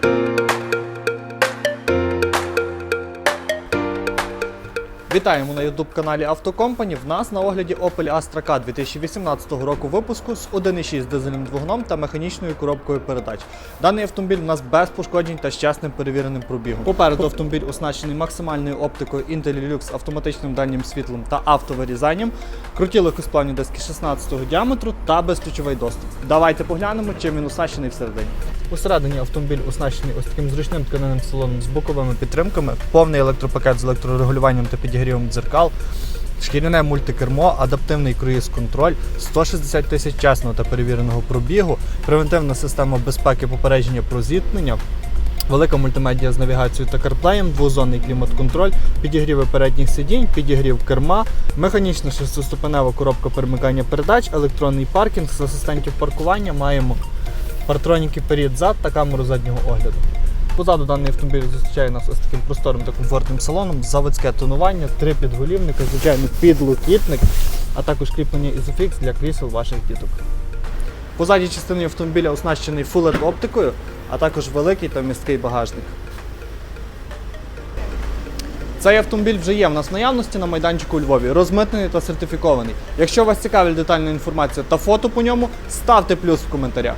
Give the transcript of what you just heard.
Thank you. Вітаємо на youtube каналі Автокомпані. В нас на огляді Opel Astra K 2018 року випуску з 1.6 дизельним двигуном та механічною коробкою передач. Даний автомобіль у нас без пошкоджень та з чесним перевіреним пробігом. Попереду автомобіль оснащений максимальною оптикою IntelliLux, автоматичним дальнім світлом та автовирізанням, круті легкосплавні диски 16-го діаметру та безключовий доступ. Давайте поглянемо, чим він оснащений всередині. Усередині автомобіль оснащений ось таким зручним тканинним салоном з боковими підтримками, повний електропакет з електрорегулюванням та підігрівом дзеркал, шкіряне мультикермо, адаптивний круїз-контроль, 160 тисяч чесного та перевіреного пробігу, превентивна система безпеки попередження про зіткнення. Велика мультимедіа з навігацією та карплеєм, двозонний клімат-контроль, підігріви передніх сидінь, підігрів керма, механічна шестиступенева коробка перемикання передач, електронний паркінг з асистентів паркування. Маємо партроніки перед зад та камеру заднього огляду. Позаду даний автомобіль зустрічає нас ось таким просторим та комфортним салоном, заводське тонування, три підголівника, звичайно, підлокітник, а також кріплення Isofix для крісел ваших діток. По задній частині автомобіля оснащений LED оптикою, а також великий та місткий багажник. Цей автомобіль вже є в нас в наявності на майданчику у Львові, розмитнений та сертифікований. Якщо вас цікавить детальна інформація та фото по ньому, ставте плюс в коментарях.